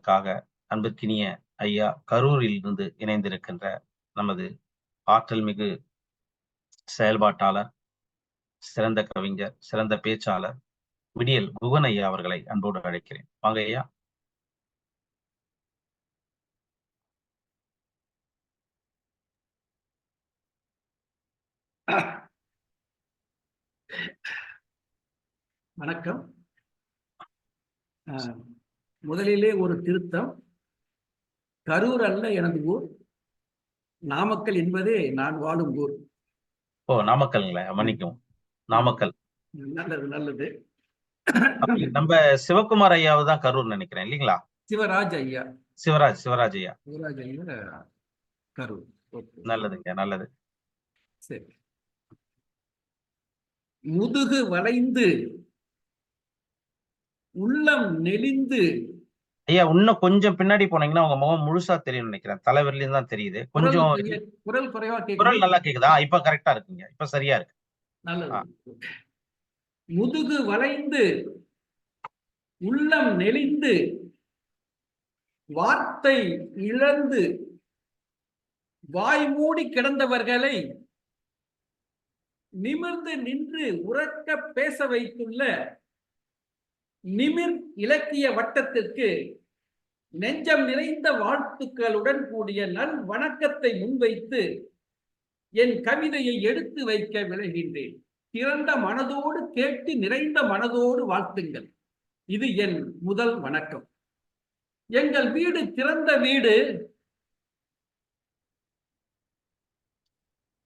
காக அன்புக்கினிய ஐயா கரூரில் இருந்து இணைந்திருக்கின்ற நமது ஆற்றல் மிகு செயல்பாட்டாளர் சிறந்த கவிஞர் சிறந்த பேச்சாளர் விடியல் குகன் ஐயா அவர்களை அன்போடு அழைக்கிறேன். வாங்க ஐயா. வணக்கம். முதலிலே ஒரு திருத்தம். கரூர் அல்ல எனது ஊர். நாமக்கல் என்பதே நான் வாழும் ஊர். ஓ நாமக்கல்ங்களே மன்னிக்கும் நாமக்கல். நல்லது நல்லது. நம்ம சிவகுமார் ஐயாவை தான் கரூர் நினைக்கிறேன் இல்லைங்களா? சிவராஜ் ஐயா. சிவராஜ் சிவராஜ் ஐயா. சிவராஜ் ஐயா கரூர். நல்லதுங்க நல்லது. சரி. முதுகு வளைந்து உள்ளம் நெளிந்து. ஐயா இன்னும் கொஞ்சம் பின்னாடி போனீங்கன்னா உங்க முகம் முழுசா தெரியும் நினைக்கிறேன். தலைவரிலையும் தான் தெரியுது. கொஞ்சம் குரல் குறைவா குரல் நல்லா கேக்குதா? இப்ப கரெக்டா இருக்குங்க. இப்ப சரியா இருக்கு. நல்லது. முதுகு வளைந்து உள்ளம் நெளிந்து வார்த்தை இழந்து வாய் மூடி கிடந்தவர்களை நிமிர்ந்து நின்று உறக்க பேச வைத்துள்ள நிமிர் இலக்கிய வட்டத்திற்கு நெஞ்சம் நிறைந்த வாழ்த்துக்களுடன் கூடிய நல் வணக்கத்தை முன்வைத்து என் கவிதையை எடுத்து வைக்க விளைகின்றேன் திறந்த மனதோடு கேட்டு நிறைந்த மனதோடு வாழ்த்துங்கள். இது என் முதல் வணக்கம். எங்கள் வீடு திறந்த வீடு.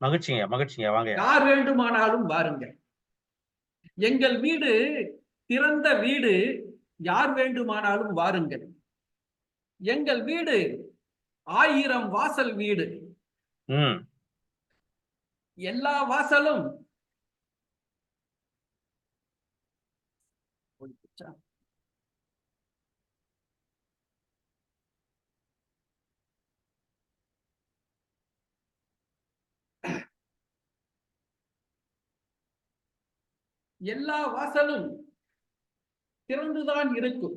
மகிழ்ச்சிங்க மகிழ்ச்சிங்க. வாங்க. யார் வேண்டுமானாலும் வாருங்கள். எங்கள் வீடு திறந்த வீடு யார் வேண்டுமானாலும் வாருங்கள். எங்கள் வீடு ஆயிரம் வாசல் வீடு. எல்லா வாசலும் எல்லா வாசலும் திறந்துதான் இருக்கும்.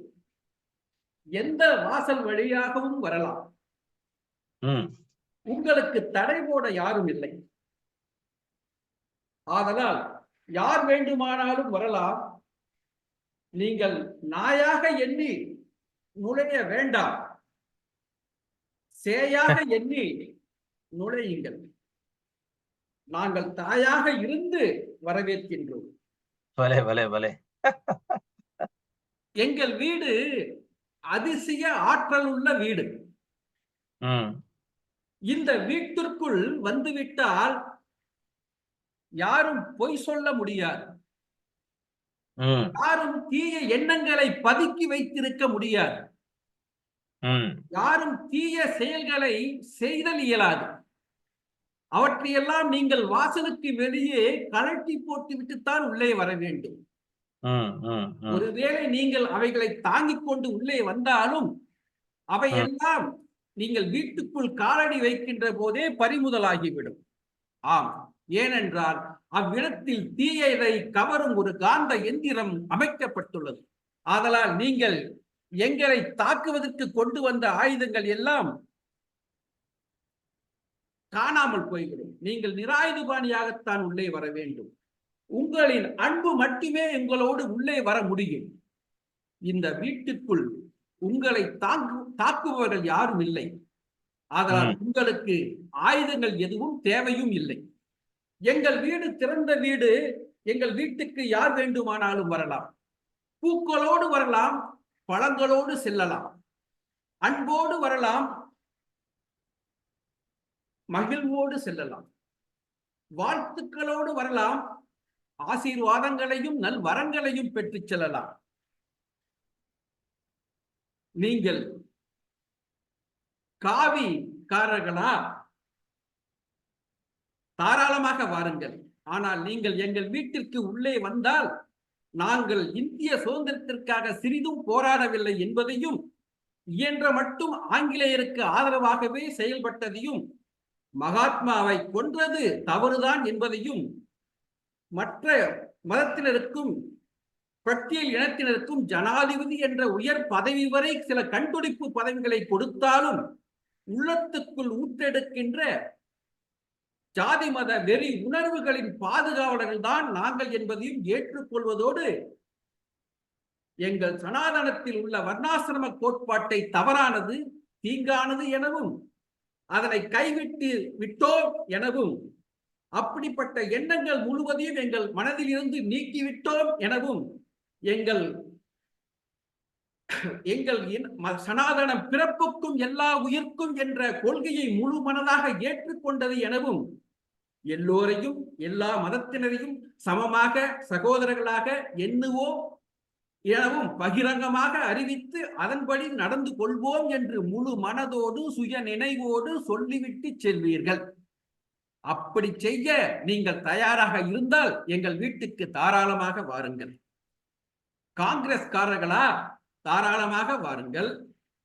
எந்த வாசல் வழியாகவும் வரலாம். உங்களுக்கு தடை போட யாரும் இல்லை. ஆதலால் யார் வேண்டுமானாலும் வரலாம். நீங்கள் நாயாக எண்ணி நுழைய வேண்டாம். சேயாக எண்ணி நுழையுங்கள். நாங்கள் தாயாக இருந்து வரவேற்கின்றோம். எங்கள் வீடு அதிசய ஆற்றல் உள்ள வீடு. இந்த வீட்டிற்குள் வந்துவிட்டால் யாரும் பொய் சொல்ல முடியாது. யாரும் தீய எண்ணங்களை பதுக்கி வைத்திருக்க முடியாது. யாரும் தீய செயல்களை செய்தல் இயலாது. அவற்றையெல்லாம் நீங்கள் வாசலுக்கு வெளியே கழட்டி போட்டு விட்டுத்தான் உள்ளே வர வேண்டும். ஒருவேளை நீங்கள் அவைகளை தாங்கிக் கொண்டு உள்ளே வந்தாலும் அவையெல்லாம் நீங்கள் வீட்டுக்குள் காலடி வைக்கின்ற போதே பறிமுதலாகிவிடும். ஆம் ஏனென்றால் அவ்விடத்தில் தீயதை கவரும் ஒரு காந்த எந்திரம் அமைக்கப்பட்டுள்ளது. ஆதலால் நீங்கள் எங்களை தாக்குவதற்கு கொண்டு வந்த ஆயுதங்கள் எல்லாம் காணாமல் போய்விடும். நீங்கள் நிராயுதபாணியாகத்தான் உள்ளே வர வேண்டும். உங்களின் அன்பு மட்டுமே உங்களோடு உள்ளே வர முடியும். இந்த வீட்டுக்குள் உங்களை தாக்கு தாக்குபவர்கள் யாரும் இல்லை. அதனால். உங்களுக்கு ஆயுதங்கள் எதுவும் தேவையும் இல்லை. எங்கள் வீடு திறந்த வீடு எங்கள் வீட்டுக்கு யார் வேண்டுமானாலும் வரலாம். பூக்களோடு வரலாம் பழங்களோடு செல்லலாம். அன்போடு வரலாம் மகிழ்வோடு செல்லலாம். வாழ்த்துக்களோடு வரலாம் ஆசீர்வாதங்களையும் நல் வரங்களையும் செல்லலாம். நீங்கள் காவிக்காரர்களா? தாராளமாக வாருங்கள். ஆனால் நீங்கள் எங்கள் வீட்டிற்கு உள்ளே வந்தால் நாங்கள் இந்திய சுதந்திரத்திற்காக சிறிதும் போராடவில்லை என்பதையும் இயன்ற மட்டும் ஆங்கிலேயருக்கு ஆதரவாகவே செயல்பட்டதையும் மகாத்மாவை கொன்றது தவறுதான் என்பதையும் மற்ற மதத்தினருக்கும் பட்டியல் இனத்தினருக்கும் ஜனாதிபதி என்ற உயர் பதவி வரை சில கண்டுபிடிப்பு பதவிகளை கொடுத்தாலும் உள்ளத்துக்குள் ஊற்றெடுக்கின்ற ஜாதி மத வெறி உணர்வுகளின் பாதுகாவலர்கள் தான் நாங்கள் என்பதையும் ஏற்றுக்கொள்வதோடு எங்கள் சனாதனத்தில் உள்ள வர்ணாசிரம கோட்பாட்டை தவறானது தீங்கானது எனவும் அதனை கைவிட்டு விட்டோம் எனவும் அப்படிப்பட்ட எண்ணங்கள் முழுவதையும் எங்கள் மனதில் இருந்து நீக்கிவிட்டோம் எனவும் எங்கள் எங்கள் சனாதன சனாதனம் பிறப்புக்கும் எல்லா உயிர்க்கும் என்ற கொள்கையை முழு மனதாக ஏற்றுக்கொண்டது எனவும் எல்லோரையும் எல்லா மதத்தினரையும் சமமாக சகோதரர்களாக எண்ணுவோம் எனவும் பகிரங்கமாக அறிவித்து அதன்படி நடந்து கொள்வோம் என்று முழு மனதோடு சுய நினைவோடு சொல்லிவிட்டு செல்வீர்கள். அப்படி செய்ய நீங்கள் தயாராக இருந்தால் எங்கள் வீட்டுக்கு தாராளமாக வாருங்கள். காங்கிரஸ்காரர்களா தாராளமாக வாருங்கள்.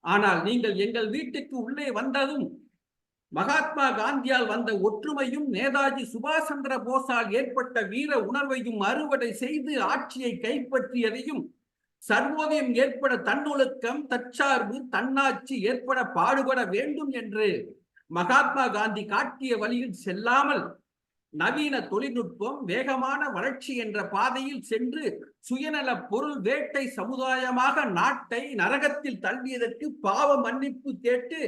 ஆனால் நீங்கள் எங்கள் வீட்டுக்கு உள்ளே வந்ததும் மகாத்மா காந்தியால் வந்த ஒற்றுமையும் நேதாஜி சுபாஷ் சந்திர போஸால் ஏற்பட்ட வீர உணர்வையும் அறுவடை செய்து ஆட்சியை கைப்பற்றியதையும் சர்வோதயம் ஏற்பட தன்னொழுக்கம் தற்சார்பு தன்னாட்சி ஏற்பட பாடுபட வேண்டும் என்று மகாத்மா காந்தி காட்டிய வழியில் செல்லாமல் நவீன தொழில்நுட்பம் வேகமான வளர்ச்சி என்ற பாதையில் சென்று சுயநல பொருள் வேட்டை சமுதாயமாக நாட்டை நரகத்தில் தள்ளியதற்கு பாவ மன்னிப்பு கேட்டு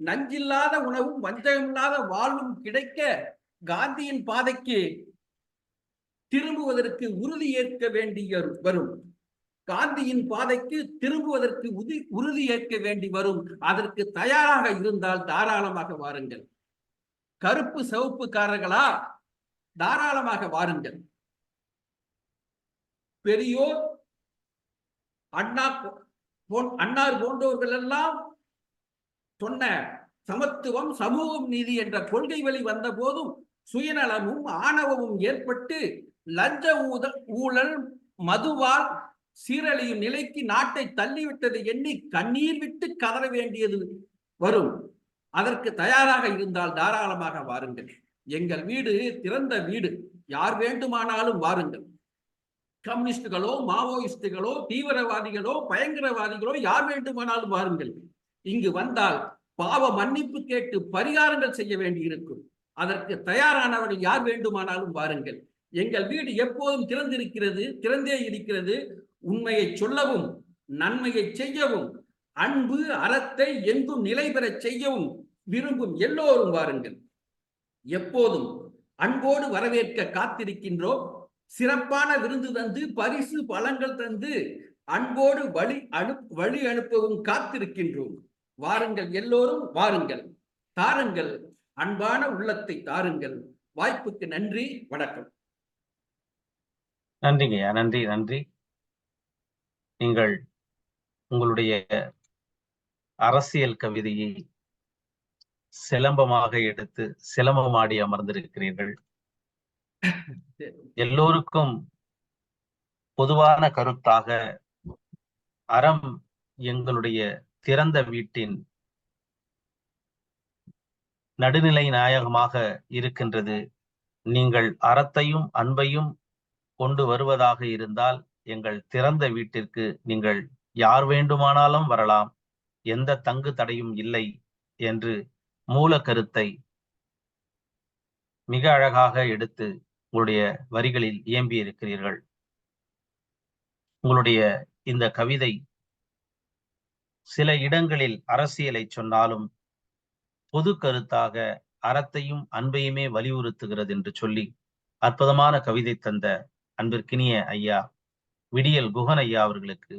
நஞ்சில்லாத உணவும் வஞ்சகமில்லாத வாழ்வும் கிடைக்க காந்தியின் பாதைக்கு திரும்புவதற்கு உறுதி ஏற்க வேண்டிய வரும். காந்தியின் பாதைக்கு திரும்புவதற்கு உதி உறுதி ஏற்க வேண்டி வரும். அதற்கு தயாராக இருந்தால் தாராளமாக வாருங்கள். கருப்பு சிவப்புக்காரர்களா தாராளமாக வாருங்கள். பெரியோர் அண்ணா போன்- அன்னார் போன்றவர்கள் எல்லாம் சொன்ன சமத்துவம் சமூகம் நீதி என்ற கொள்கை வழி வந்த போதும் சுயநலமும் ஆணவமும் ஏற்பட்டு லஞ்ச ஊதல் ஊழல் மதுவால் சீரழியும் நிலைக்கு நாட்டை தள்ளிவிட்டதை எண்ணி கண்ணீர் விட்டு கதற வேண்டியது வரும். அதற்கு தயாராக இருந்தால் தாராளமாக வாருங்கள். எங்கள் வீடு திறந்த வீடு. யார் வேண்டுமானாலும் வாருங்கள். கம்யூனிஸ்டுகளோ மாவோயிஸ்டுகளோ தீவிரவாதிகளோ பயங்கரவாதிகளோ யார் வேண்டுமானாலும் வாருங்கள். இங்கு வந்தால் பாவ மன்னிப்பு கேட்டு பரிகாரங்கள் செய்ய வேண்டியிருக்கும். அதற்கு தயாரானவர்கள் யார் வேண்டுமானாலும் வாருங்கள். எங்கள் வீடு எப்போதும் திறந்திருக்கிறது திறந்தே இருக்கிறது. உண்மையை சொல்லவும் நன்மையை செய்யவும் அன்பு அறத்தை எங்கும் நிலை பெறச் செய்யவும் விரும்பும் எல்லோரும் வாருங்கள். எப்போதும் அன்போடு வரவேற்க காத்திருக்கின்றோம். சிறப்பான விருந்து தந்து பரிசு பழங்கள் தந்து அன்போடு வழி அனு வழி அனுப்பவும் காத்திருக்கின்றோம். வாருங்கள் எல்லோரும் வாருங்கள். தாருங்கள். அன்பான உள்ளத்தை தாருங்கள். வாய்ப்புக்கு நன்றி வணக்கம். நன்றிங்கய்யா நன்றி நன்றி. நீங்கள் உங்களுடைய அரசியல் கவிதையை சிலம்பமாக எடுத்து சிலம்பமாடி அமர்ந்திருக்கிறீர்கள். எல்லோருக்கும் பொதுவான கருத்தாக அறம் எங்களுடைய திறந்த வீட்டின் நடுநிலை நாயகமாக இருக்கின்றது. நீங்கள் அறத்தையும் அன்பையும் கொண்டு வருவதாக இருந்தால் எங்கள் திறந்த வீட்டிற்கு நீங்கள் யார் வேண்டுமானாலும் வரலாம். எந்த தங்கு தடையும் இல்லை என்று மூல கருத்தை மிக அழகாக எடுத்து உங்களுடைய வரிகளில் இயம்பி இருக்கிறீர்கள் உங்களுடைய இந்த கவிதை சில இடங்களில் அரசியலை சொன்னாலும் பொது கருத்தாக அறத்தையும் அன்பையுமே வலியுறுத்துகிறது என்று சொல்லி அற்புதமான கவிதை தந்த அன்பிற்கினிய ஐயா விடியல் குகன் ஐயா அவர்களுக்கு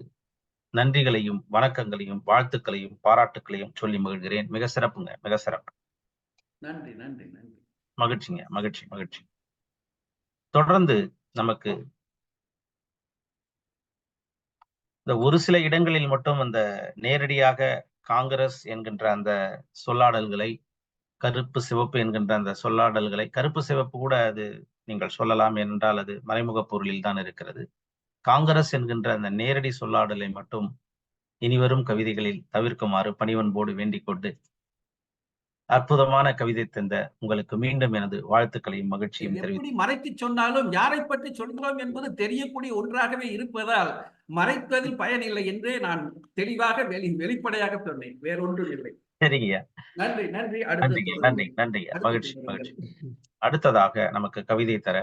நன்றிகளையும் வணக்கங்களையும் வாழ்த்துக்களையும் பாராட்டுக்களையும் சொல்லி மகிழ்கிறேன். மிக சிறப்புங்க மிக சிறப்பு. நன்றி நன்றி நன்றி. மகிழ்ச்சிங்க மகிழ்ச்சி மகிழ்ச்சி. தொடர்ந்து நமக்கு இந்த ஒரு சில இடங்களில் மட்டும் அந்த நேரடியாக காங்கிரஸ் என்கின்ற அந்த சொல்லாடல்களை கருப்பு சிவப்பு என்கின்ற அந்த சொல்லாடல்களை கருப்பு சிவப்பு கூட அது நீங்கள் சொல்லலாம் என்றால் அது மறைமுக பொருளில் தான் இருக்கிறது. காங்கிரஸ் என்கின்ற அந்த நேரடி சொல்லாடலை மட்டும் இனிவரும் கவிதைகளில் தவிர்க்குமாறு பணிவன்போடு வேண்டிக் கொண்டு அற்புதமான கவிதை தந்த உங்களுக்கு மீண்டும் எனது வாழ்த்துக்களையும் மகிழ்ச்சியும் எப்படி மறைத்து சொன்னாலும் யாரை பற்றி சொல்கிறோம் என்பது தெரியக்கூடிய ஒன்றாகவே இருப்பதால் மறைப்பதில் பயனில்லை என்றே நான் தெளிவாக வெளி வெளிப்படையாக சொன்னேன். வேறொன்றும் இல்லை சரிங்கய்யா. நன்றி நன்றி. நன்றி அடுத்து மகிழ்ச்சி. மகிழ்ச்சி. அடுத்ததாக நமக்கு கவிதை தர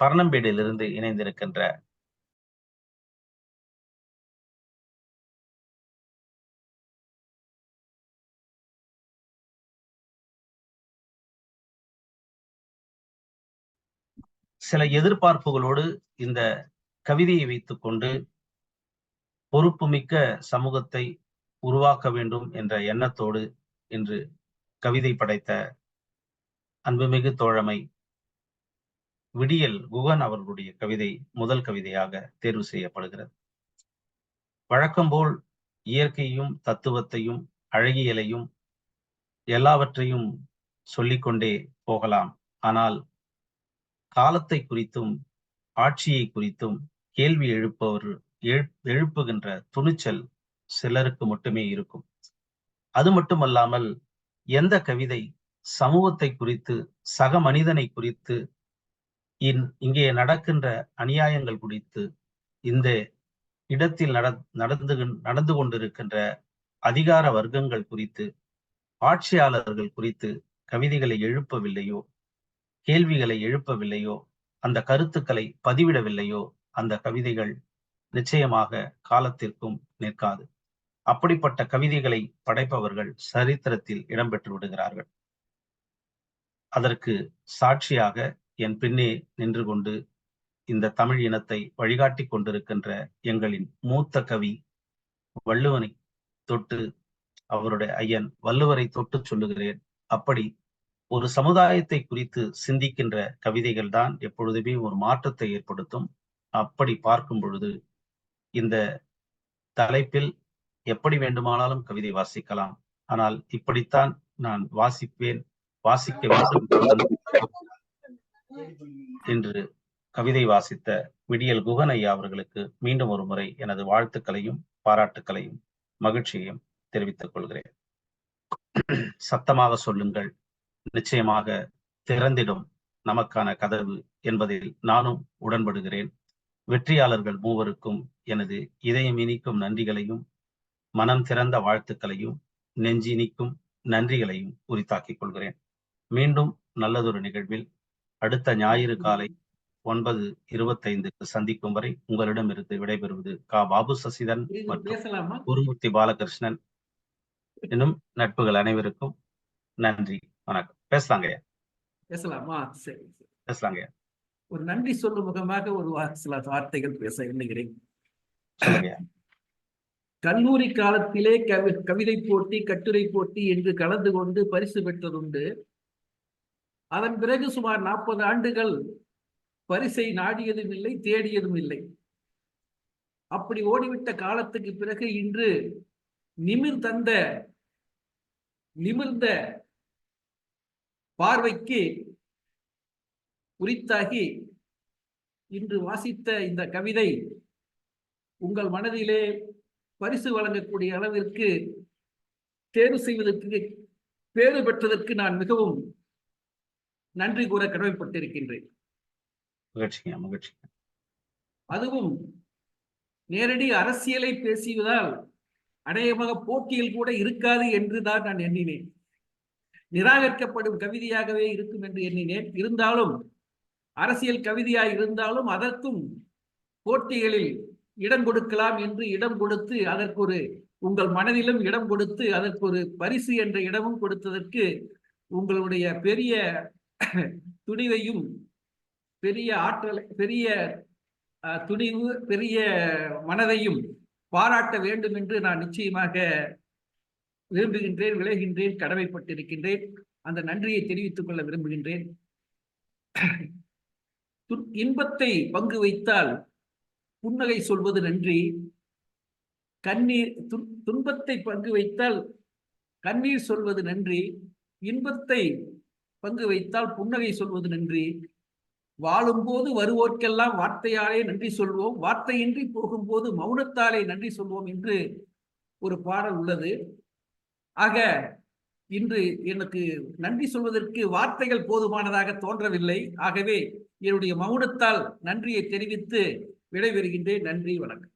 பர்ணம்பேடிலிருந்து இணைந்திருக்கின்ற சில எதிர்பார்ப்புகளோடு இந்த கவிதையை வைத்துக்கொண்டு பொறுப்புமிக்க சமூகத்தை உருவாக்க வேண்டும் என்ற எண்ணத்தோடு இன்று கவிதை படைத்த அன்புமிகு தோழமை விடியல் குகன் அவர்களுடைய கவிதை முதல் கவிதையாக தேர்வு செய்யப்படுகிறது. வழக்கம்போல் இயற்கையும் தத்துவத்தையும் அழகியலையும் எல்லாவற்றையும் சொல்லிக்கொண்டே போகலாம். ஆனால் காலத்தை குறித்தும் ஆட்சியை குறித்தும் கேள்வி எழுப்பவர் எழு- எழுப்புகின்ற துணிச்சல் சிலருக்கு மட்டுமே இருக்கும். அது மட்டுமல்லாமல் எந்த கவிதை சமூகத்தை குறித்து சக மனிதனை குறித்து இன்- இங்கே நடக்கின்ற அநியாயங்கள் குறித்து இந்த இடத்தில் நடந்து நடந்து கொண்டிருக்கின்ற அதிகார வர்க்கங்கள் குறித்து ஆட்சியாளர்கள் குறித்து கவிதைகளை எழுப்பவில்லையோ? கேள்விகளை எழுப்பவில்லையோ அந்த கருத்துக்களை பதிவிடவில்லையோ அந்த கவிதைகள் நிச்சயமாக காலத்திற்கும் நிற்காது. அப்படிப்பட்ட கவிதைகளை படைப்பவர்கள் சரித்திரத்தில் இடம்பெற்று விடுகிறார்கள். அதற்கு சாட்சியாக என் பின்னே நின்று கொண்டு இந்த தமிழ் இனத்தை வழிகாட்டி கொண்டிருக்கின்ற எங்களின் மூத்த கவி வள்ளுவனை தொட்டு அவருடைய ஐயன் வள்ளுவரை தொட்டு சொல்லுகிறேன். அப்படி ஒரு சமுதாயத்தை குறித்து சிந்திக்கின்ற கவிதைகள் தான் எப்பொழுதுமே ஒரு மாற்றத்தை ஏற்படுத்தும். அப்படி பார்க்கும் பொழுது இந்த தலைப்பில் எப்படி வேண்டுமானாலும் கவிதை வாசிக்கலாம். ஆனால் இப்படித்தான் நான் வாசிப்பேன் வாசிக்க வேண்டும் என்று கவிதை வாசித்த விடியல் குகன் ஐயா அவர்களுக்கு மீண்டும் ஒரு முறை எனது வாழ்த்துக்களையும் பாராட்டுக்களையும் மகிழ்ச்சியையும் தெரிவித்துக் கொள்கிறேன். சத்தமாக சொல்லுங்கள். நிச்சயமாக திறந்திடும் நமக்கான கதவு என்பதில் நானும் உடன்படுகிறேன். வெற்றியாளர்கள் மூவருக்கும் எனது இதயம் இனிக்கும் நன்றிகளையும் மனம் திறந்த வாழ்த்துக்களையும் நெஞ்சினிக்கும் நன்றிகளையும் உரித்தாக்கிக் கொள்கிறேன். மீண்டும் நல்லதொரு நிகழ்வில் அடுத்த ஞாயிறு காலை ஒன்பது இருபத்தைந்துக்கு சந்திக்கும் வரை உங்களிடமிருந்து விடைபெறுவது கா. பாபு சசிதன் மற்றும் குருமூர்த்தி பாலகிருஷ்ணன். இன்னும் நட்புகள் அனைவருக்கும் நன்றி. வணக்கம். பேசலாங்க பேசலாமா. சரி. பேசலாங்க ஒரு நன்றி சொல்லும் முகமாக ஒரு சில வார்த்தைகள் பேச எண்ணுகிறேன் கல்லூரி காலத்திலே கவி கவிதை போட்டி கட்டுரை போட்டி என்று கலந்து கொண்டு பரிசு பெற்றதுண்டு. அதன் பிறகு சுமார் நாற்பது ஆண்டுகள் பரிசை நாடியதும் இல்லை தேடியதும் இல்லை. அப்படி ஓடிவிட்ட காலத்துக்கு பிறகு இன்று நிமிர் தந்த நிமிர்ந்த பார்வைக்கு உரித்தாகி இன்று வாசித்த இந்த கவிதை உங்கள் மனதிலே பரிசு வழங்கக்கூடிய அளவிற்கு தேர்வு செய்வதற்கு பேறு பெற்றதற்கு நான் மிகவும் நன்றி கூற கடமைப்பட்டிருக்கின்றேன். அதுவும் நேரடி அரசியலை பேசியதால் அநேகமாக போட்டியில் கூட இருக்காது என்று தான் நான் எண்ணினேன். நிராகரிக்கப்படும் கவிதையாகவே இருக்கும் என்று எண்ணினேன். இருந்தாலும் அரசியல் கவிதையாய் இருந்தாலும் அதற்கும் போட்டிகளில் இடம் கொடுக்கலாம் என்று இடம் கொடுத்து அதற்கு ஒரு உங்கள் மனதிலும் இடம் கொடுத்து அதற்கு ஒரு பரிசு என்ற இடமும் கொடுத்ததற்கு உங்களுடைய பெரிய துணிவையும் பெரிய ஆற்றலை பெரிய துணிவு பெரிய மனதையும் பாராட்ட வேண்டும் என்று நான் நிச்சயமாக விரும்புகின்றேன் விளைகின்றேன் கடமைப்பட்டிருக்கின்றேன். அந்த நன்றியை தெரிவித்துக் கொள்ள விரும்புகின்றேன். துன்- இன்பத்தை பங்கு வைத்தால் புன்னகை சொல்வது நன்றி. கண்ணீர் துன்- துன்பத்தை பங்கு வைத்தால் கண்ணீர் சொல்வது நன்றி. இன்பத்தை பங்கு வைத்தால் புன்னகை சொல்வது நன்றி. வாழும்போது வருவோர்க்கெல்லாம் வார்த்தையாலே நன்றி சொல்வோம். வார்த்தையின்றி போகும்போது மௌனத்தாலே நன்றி சொல்வோம் என்று ஒரு பாடல் உள்ளது. ஆக இன்று எனக்கு நன்றி சொல்வதற்கு வார்த்தைகள் போதுமானதாக தோன்றவில்லை. ஆகவே என்னுடைய மௌனத்தால் நன்றியை தெரிவித்து விடைபெறுகின்றேன். நன்றி வணக்கம்.